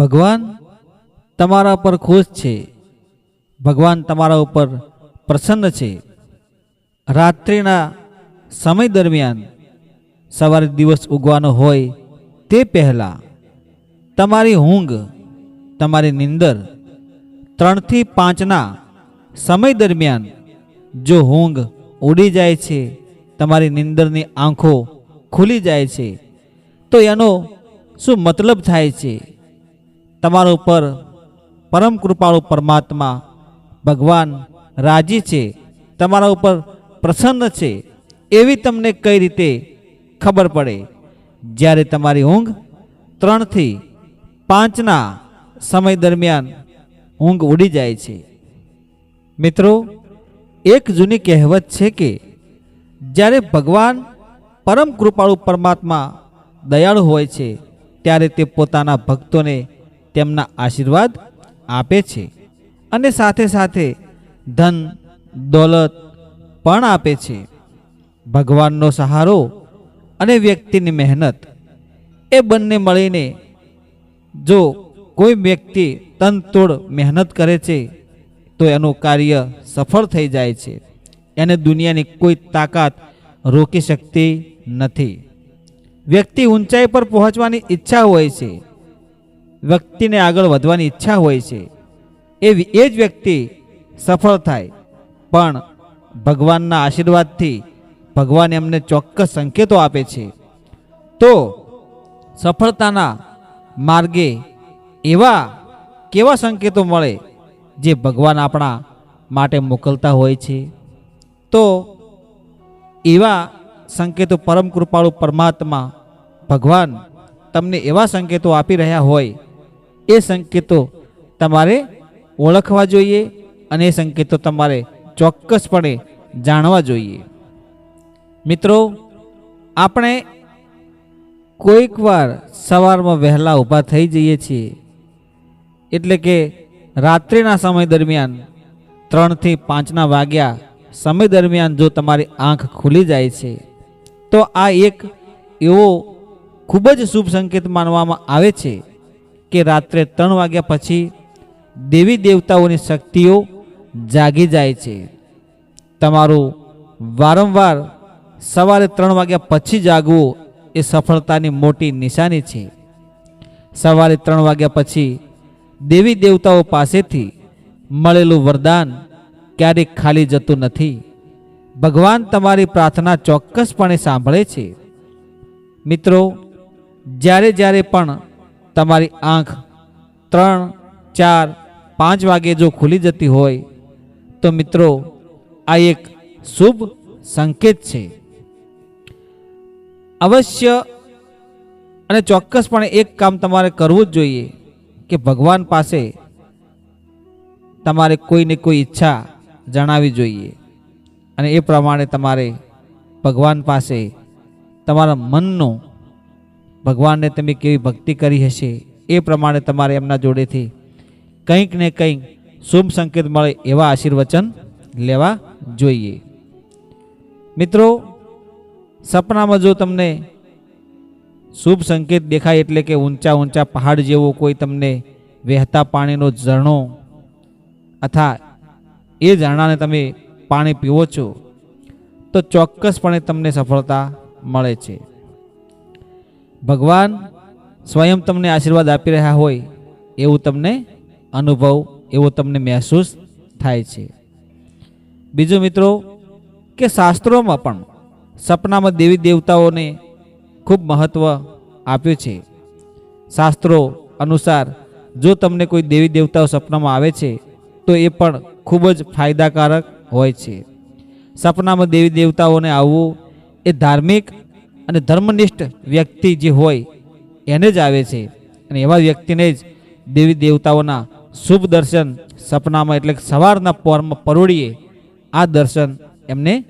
ભગવાન તમારા પર ખુશ છે. ભગવાન તમારા ઉપર પ્રસન્ન છે. રાત્રિના સમય દરમિયાન સવારે દિવસ ઉગવાનો હોય તે પહેલાં તમારી ઊંઘ, તમારી નિંદર ત્રણથી પાંચના સમય દરમિયાન જો ઊંઘ ઉડી જાય છે, તમારી નિંદરની આંખો ખુલી જાય છે, તો એનો શું મતલબ થાય છે? તમારા ઉપર પરમ કૃપાળુ પરમાત્મા ભગવાન રાજી છે, તમારા ઉપર પ્રસન્ન છે, એવી તમને કઈ રીતે ખબર પડે? જ્યારે તમારી ઊંઘ ત્રણથી પાંચના સમય દરમિયાન ઊંઘ ઉડી જાય છે. મિત્રો, એક જૂની કહેવત છે કે જ્યારે ભગવાન પરમ કૃપાળુ પરમાત્મા દયાળુ હોય છે, ત્યારે તે પોતાના ભક્તોને તેમના આશીર્વાદ આપે છે. અને સાથે સાથે ધન, દોલત પણ આપે છે. ભગવાનનો સહારો અને વ્યક્તિની મહેનત એ બંને મળીને જો કોઈ વ્યક્તિ તનતોડ મહેનત કરે છે, તો એનું કાર્ય સફળ થઈ જાય છે. એને દુનિયાની કોઈ તાકાત રોકી શકતી નથી. વ્યક્તિ ઊંચાઈ પર પહોંચવાની ઈચ્છા હોય છે. વ્યક્તિને આગળ વધવાની ઈચ્છા હોય છે. એ એ જ વ્યક્તિ સફળ થાય. પણ ભગવાનના આશીર્વાદથી ભગવાન એમને ચોક્કસ સંકેતો આપે છે. તો સફળતાના માર્ગે એવા કેવા સંકેતો મળે જે ભગવાન આપણા માટે મોકલતા હોય છે? તો એવા સંકેતો પરમ કૃપાળુ પરમાત્મા ભગવાન તમને એવા સંકેતો આપી રહ્યા હોય એ સંકેતો તમારે ઓળખવા જોઈએ અને એ સંકેતો તમારે ચોક્કસપણે જાણવા જોઈએ. મિત્રો, આપણે કોઈક વાર સવારમાં વહેલા ઊભા થઈ જઈએ છીએ, એટલે કે રાત્રિના સમય દરમિયાન ત્રણથી પાંચના વાગ્યા સમય દરમિયાન જો તમારી આંખ ખુલી જાય છે, તો આ એક એવો ખૂબ જ શુભ સંકેત માનવામાં આવે છે. કે રાત્રે ત્રણ વાગ્યા પછી દેવી દેવતાઓની શક્તિઓ જાગી જાય છે. તમારું વારંવાર સવારે ત્રણ વાગ્યા પછી જાગવું એ સફળતાની મોટી નિશાની છે. સવારે ત્રણ વાગ્યા પછી દેવી દેવતાઓ પાસેથી મળેલું વરદાન ક્યારેક ખાલી જતું નથી. ભગવાન તમારી પ્રાર્થના ચોક્કસપણે સાંભળે છે. મિત્રો, જ્યારે જ્યારે પણ તમારી આંખ ત્રણ, ચાર, પાંચ વાગે જો ખુલી જતી હોય, તો મિત્રો, આ એક શુભ સંકેત છે. અવશ્ય અને ચોક્કસપણે એક કામ તમારે કરવું જ જોઈએ કે ભગવાન પાસે તમારે કોઈને કોઈ ઈચ્છા જણાવવી જોઈએ અને એ પ્રમાણે તમારે ભગવાન પાસે તમારા મનનું ભગવાનને તમે કેવી ભક્તિ કરી હશે એ પ્રમાણે તમારે એમના જોડેથી કંઈક ને કંઈક શુભ સંકેત મળે એવા આશીર્વચન લેવા જોઈએ. મિત્રો, સપનામાં જો તમને શુભ સંકેત દેખાય એટલે કે ઊંચા ઊંચા પહાડ જેવો કોઈ તમને વહેતા પાણીનો ઝરણો અથવા એ ઝરણાને તમે પાણી પીવો છો, તો ચોક્કસપણે તમને સફળતા મળે છે. ભગવાન સ્વયં તમને આશીર્વાદ આપી રહ્યા હોય એવું તમને અનુભવ, એવો તમને મહેસૂસ થાય છે. બીજો મિત્રો, કે શાસ્ત્રોમાં પણ સપનામાં દેવી દેવતાઓને ખૂબ મહત્ત્વ આપ્યું છે. શાસ્ત્રો અનુસાર જો તમને કોઈ દેવી દેવતાઓ સપનામાં આવે છે, તો એ પણ ખૂબ જ ફાયદાકારક હોય છે. સપનામાં દેવી દેવતાઓને આવવું એ ધાર્મિક અને ધર્મનિષ્ઠ વ્યક્તિ જે હોય, એને જ આવે છે. અને એવા વ્યક્તિને જ દેવી દેવતાઓના શુભ દર્શન સપનામાં એટલે કે સવારના પોરમાં પરોળીએ, આ દર્શન એમને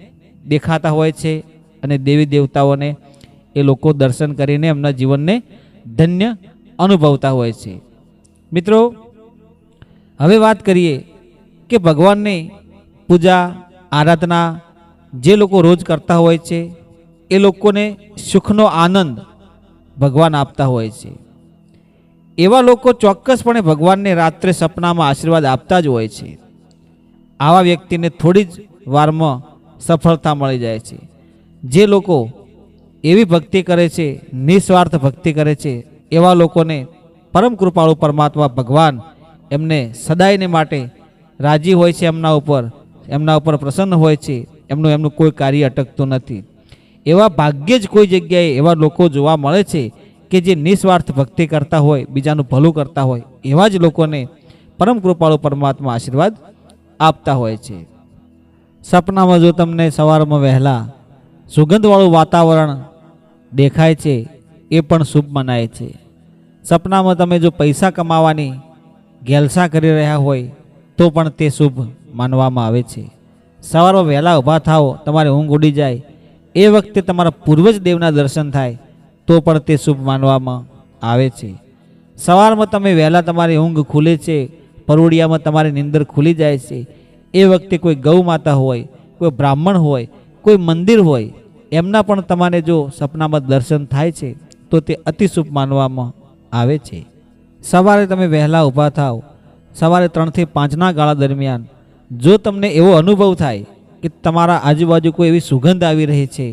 દેખાતા હોય છે અને દેવી દેવતાઓને એ લોકો દર્શન કરીને એમના જીવનને ધન્ય અનુભવતા હોય છે. મિત્રો, હવે વાત કરીએ કે ભગવાનની પૂજા, આરાધના જે લોકો રોજ કરતા હોય છે એ લોકોને સુખનો આનંદ ભગવાન આપતા હોય છે. એવા લોકો ચોક્કસપણે ભગવાનને રાત્રે સપનામાં આશીર્વાદ આપતા જ હોય છે. આવા વ્યક્તિને થોડી જ વારમાં સફળતા મળી જાય છે. જે લોકો એવી ભક્તિ કરે છે, નિસ્વાર્થ ભક્તિ કરે છે, એવા લોકોને પરમ કૃપાળુ પરમાત્મા ભગવાન એમને સદાયને માટે રાજી હોય છે એમના ઉપર એમના ઉપર પ્રસન્ન હોય છે, એમનું એમનું કોઈ કાર્ય અટકતું નથી. એવા ભાગ્યે જ કોઈ જગ્યાએ એવા લોકો જોવા મળે છે કે જે નિસ્વાર્થ ભક્તિ કરતા હોય, બીજાનું ભલું કરતા હોય, એવા જ લોકોને પરમ કૃપાળુ પરમાત્મા આશીર્વાદ આપતા હોય છે. સપનામાં જો તમને સવારમાં વહેલા સુગંધવાળું વાતાવરણ દેખાય છે, એ પણ શુભ મનાય છે. સપનામાં તમે જો પૈસા કમાવાની ગેલસા કરી રહ્યા હોય, તો પણ તે શુભ માનવામાં આવે છે. સવારમાં વહેલા ઊભા થાઓ, તમારી ઊંઘ ઉડી જાય એ વખતે તમારા પૂર્વજ દેવના દર્શન થાય, તો પણ તે શુભ માનવામાં આવે છે. સવારમાં તમે વહેલા તમારી ઊંઘ ખુલે છે, પરોડિયામાં તમારી નિંદર ખુલી જાય છે. એ વખતે કોઈ ગૌ માતા હોય, કોઈ બ્રાહ્મણ હોય, કોઈ મંદિર હોય, એમના પણ તમારે જો સપનામાં દર્શન થાય છે, તો તે અતિશુભ માનવામાં આવે છે. સવારે તમે વહેલા ઊભા થાવ. સવારે ત્રણથી પાંચના ગાળા દરમિયાન જો તમને એવો અનુભવ થાય કે તમારા આજુબાજુ કોઈ એવી સુગંધ આવી રહી છે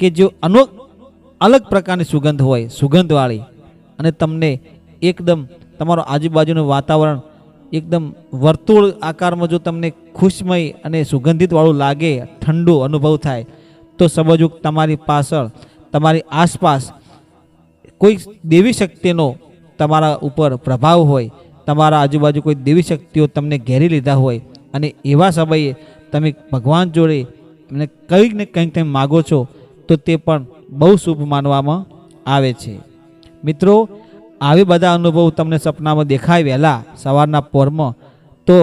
કે જો અનો અલગ પ્રકારની સુગંધ હોય, સુગંધવાળી, અને તમને એકદમ તમારો આજુબાજુનું વાતાવરણ એકદમ વર્તુળ આકારમાં જો તમને ખુશમય અને સુગંધિતવાળું લાગે, ઠંડુ અનુભવ થાય, તો સમજવું તમારી પાછળ, તમારી આસપાસ કોઈ દેવી શક્તિનો તમારા ઉપર પ્રભાવ હોય, તમારા આજુબાજુ કોઈ દેવી શક્તિઓ તમને ઘેરી લીધા હોય, અને એવા સમયે તમે ભગવાન જોડે એમને કંઈક ને કંઈક તમે માગો છો, તો તે પણ બહુ શુભ માનવામાં આવે છે. મિત્રો, આવી બધા અનુભવ તમને સપનામાં દેખાય વહેલા સવારના પોરમાં, તો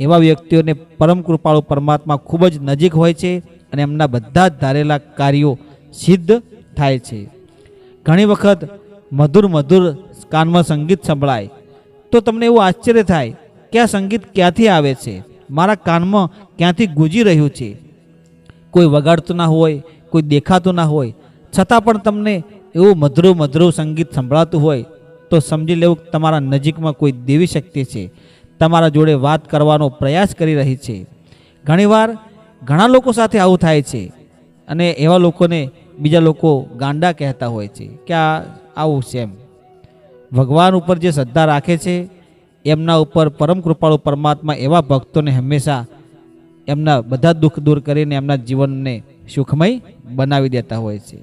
એવા વ્યક્તિઓને પરમ કૃપાળુ પરમાત્મા ખૂબ જ નજીક હોય છે અને એમના બધા જ ધારેલા કાર્યો સિદ્ધ થાય છે. ઘણી વખત મધુર મધુર કાનમાં સંગીત સંભળાય, તો તમને એવું આશ્ચર્ય થાય કે આ સંગીત ક્યાંથી આવે છે? મારા કાનમાં ક્યાંથી ગુંજી રહ્યું છે? કોઈ વગાડતું ના હોય, કોઈ દેખાતું ના હોય. છતાં પણ તમને એવું મધુરું મધુરું સંગીત સંભળાતું હોય, તો સમજી લેવું તમારા નજીકમાં કોઈ દેવી શક્તિ છે. તમારા જોડે વાત કરવાનો પ્રયાસ કરી રહી છે. ઘણીવાર ઘણા લોકો સાથે આવું થાય છે અને એવા લોકોને બીજા લોકો ગાંડા કહેતા હોય છે કે આ આવું છે એમ. ભગવાન ઉપર જે શ્રદ્ધા રાખે છે એમના ઉપર પરમ કૃપાળુ પરમાત્મા એવા ભક્તોને હંમેશા એમના બધા દુઃખ દૂર કરીને એમના જીવનને સુખમય બનાવી દેતા હોય છે.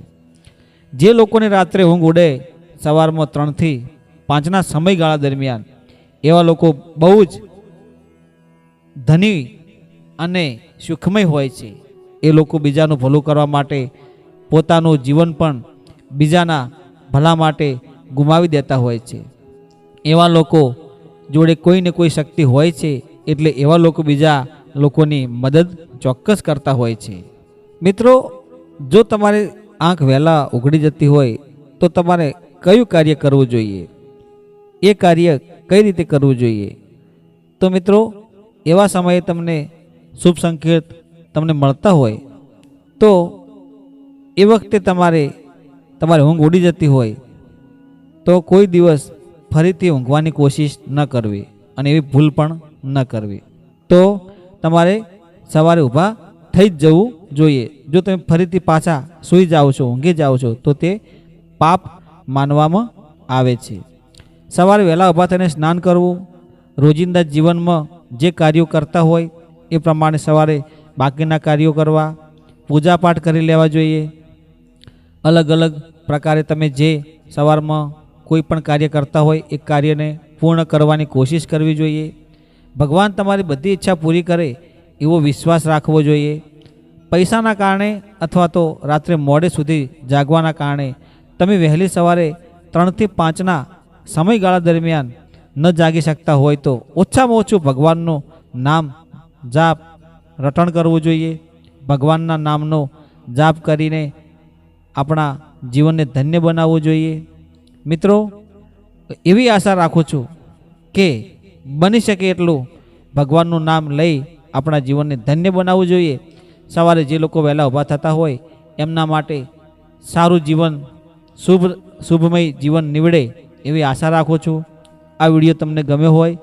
જે લોકોને રાત્રે ઊંઘ ઉડે, સવારમાં ત્રણથી પાંચના સમયગાળા દરમિયાન, એવા લોકો બહુ જ ધની અને સુખમય હોય છે. એ લોકો બીજાનું ભલું કરવા માટે પોતાનું જીવન પણ બીજાના ભલા માટે ગુમાવી દેતા હોય છે. એવા લોકો જોડે કોઈને કોઈ શક્તિ હોય છે, એટલે એવા લોકો બીજા લોકોની મદદ ચોક્કસ કરતા હોય છે. મિત્રો, જો તમારે આંખ વહેલા ઉઘડી જતી હોય, તો તમારે કયું કાર્ય કરવું જોઈએ? એ કાર્ય કઈ રીતે કરવું જોઈએ? તો મિત્રો, એવા સમયે તમને શુભ સંકેત તમને મળતા હોય, તો એ વખતે તમારે, તમારી ઊંઘ ઉડી જતી હોય, તો કોઈ દિવસ ફરીથી ઊંઘવાની કોશિશ ન કરવી અને એવી ભૂલ પણ ન કરવી. તો તમારે સવારે ઊભા થઈ જ જવું જોઈએ. જો તમે ફરીથી પાછા સૂઈ જાઓ છો, ઊંઘી જાઓ છો, તો તે પાપ માનવામાં આવે છે. સવારે વહેલા ઊભા થઈને સ્નાન કરવું, રોજિંદા જીવનમાં જે કાર્યો કરતા હોય, એ પ્રમાણે સવારે બાકીના કાર્યો કરવા, પૂજાપાઠ કરી લેવા જોઈએ. અલગ અલગ પ્રકારે તમે જે સવારમાં કોઈ પણ કાર્ય કરતા હોય, એ કાર્યને પૂર્ણ કરવાની કોશિશ કરવી જોઈએ. ભગવાન તમારી બધી ઈચ્છા પૂરી કરે એવો વિશ્વાસ રાખવો જોઈએ. પૈસાના કારણે અથવા તો રાત્રે મોડે સુધી જાગવાના કારણે તમે વહેલી સવારે ત્રણથી પાંચના સમયગાળા દરમિયાન ન જાગી શકતા હોય તો ઓછામાં ઓછું ભગવાનનું નામ જાપ, રટણ કરવું જોઈએ. ભગવાનના નામનો જાપ કરીને આપણા જીવનને ધન્ય બનાવવું જોઈએ. મિત્રો, એવી આશા રાખું છું કે બની શકે એટલું. ભગવાનનું નામ લઈ આપણા જીવનને ધન્ય બનાવવું જોઈએ. સવારે જે લોકો વહેલા ઊભા થતા હોય, એમના માટે સારું જીવન, શુભ, શુભમય જીવન નીવડે એવી આશા રાખું છું. આ વીડિયો તમને ગમ્યો હોય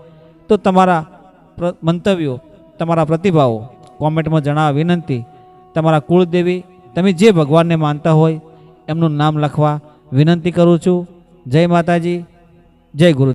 તો તમારા મંતવ્યો, તમારા પ્રતિભાવો કોમેન્ટમાં જણાવવા વિનંતી. તમારા કુળદેવી, તમે જે ભગવાનને માનતા હોય, એમનું નામ લખવા વિનંતી કરું છું. જય માતાજી જય ગુરુ